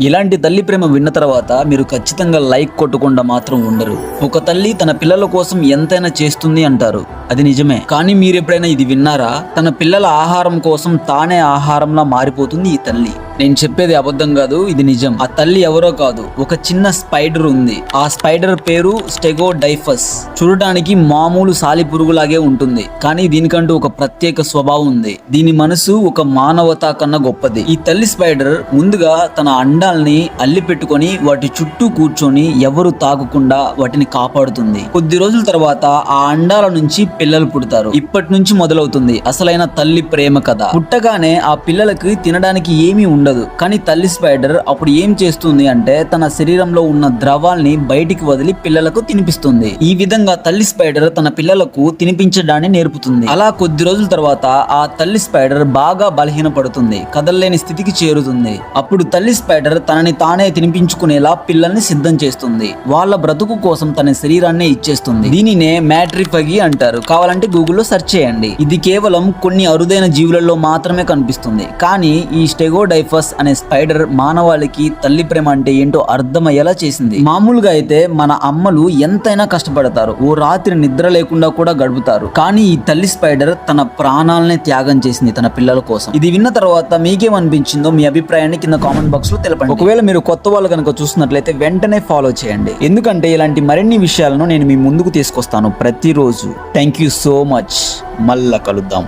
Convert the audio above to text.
ఇలాంటి తల్లి ప్రేమ విన్న తర్వాత మీరు ఖచ్చితంగా లైక్ కొట్టకుండా మాత్రం ఉండరు. ఒక తల్లి తన పిల్లల కోసం ఎంతైనా చేస్తుంది అంటారు. అది నిజమే. కానీ మీరు ఎప్పుడైనా ఇది విన్నారా? తన పిల్లల ఆహారం కోసం తానే ఆహారంలా మారిపోతుంది ఈ తల్లి. నేను చెప్పేది అబద్ధం కాదు ఇది నిజం. ఆ తల్లి ఎవరో కాదు ఒక చిన్న స్పైడర్ ఉంది. ఆ స్పైడర్ పేరు స్టెగో డైఫస్ చూడటానికి మామూలు సాలి పురుగులాగే ఉంటుంది. కానీ దీనికంటూ ఒక ప్రత్యేక స్వభావం ఉంది. దీని మనసు ఒక మానవత కన్నా గొప్పది. ఈ తల్లి స్పైడర్ ముందుగా తన అండాల్ని అల్లి పెట్టుకొని వాటి చుట్టూ కూర్చొని ఎవరు తాగకుండా వాటిని కాపాడుతుంది. కొద్ది రోజుల తర్వాత ఆ అండాల నుంచి పిల్లలు పుడతారు. ఇప్పటి నుంచి మొదలవుతుంది. అసలైన తల్లి ప్రేమ కథ. పుట్టగానే ఆ పిల్లలకి తినడానికి ఏమీ ఉండదు. కానీ తల్లి స్పైడర్ అప్పుడు ఏం చేస్తుంది అంటే తన శరీరంలో ఉన్న ద్రవాల్ని బయటికి వదిలి పిల్లలకు తినిపిస్తుంది. ఈ విధంగా తల్లి స్పైడర్ తన పిల్లలకు తినిపించడాన్ని నేర్పుతుంది. అలా కొద్ది రోజుల తర్వాత ఆ తల్లి స్పైడర్ బాగా బలహీనపడుతుంది. కదలలేని స్థితికి చేరుతుంది. అప్పుడు తల్లి స్పైడర్ తనని తానే తినిపించుకునేలా పిల్లల్ని సిద్ధం చేస్తుంది. వాళ్ళ బ్రతుకు కోసం తన శరీరాన్ని ఇచ్చేస్తుంది. దీనినే మ్యాట్రిఫగి అంటారు. కావాలంటే గూగుల్లో సెర్చ్ చేయండి. ఇది కేవలం కొన్ని అరుదైన జీవులలో మాత్రమే కనిపిస్తుంది. కానీ ఈ స్టెగోడైఫస్ అనే స్పైడర్ మానవాళికి తల్లి ప్రేమ అంటే ఏంటో అర్థమయ్యేలా చేసింది. మామూలుగా అయితే మన అమ్మలు ఎంతైనా కష్టపడతారు. ఓ రాత్రి నిద్ర లేకుండా కూడా గడుపుతారు. కానీ ఈ తల్లి స్పైడర్ తన ప్రాణాలనే త్యాగం చేసింది తన పిల్లల కోసం. ఇది విన్న తర్వాత మీకేమనిపించిందో మీ అభిప్రాయాన్ని కింద కామెంట్ బాక్స్లో తెలపండి. ఒకవేళ మీరు కొత్త వాళ్ళు కనుక చూస్తున్నట్లయితే వెంటనే ఫాలో చేయండి. ఎందుకంటే ఇలాంటి మరిన్ని విషయాలను నేను మీ ముందుకు తీసుకొస్తాను ప్రతిరోజు. Thank thank you so much మళ్ళా కలుద్దాం.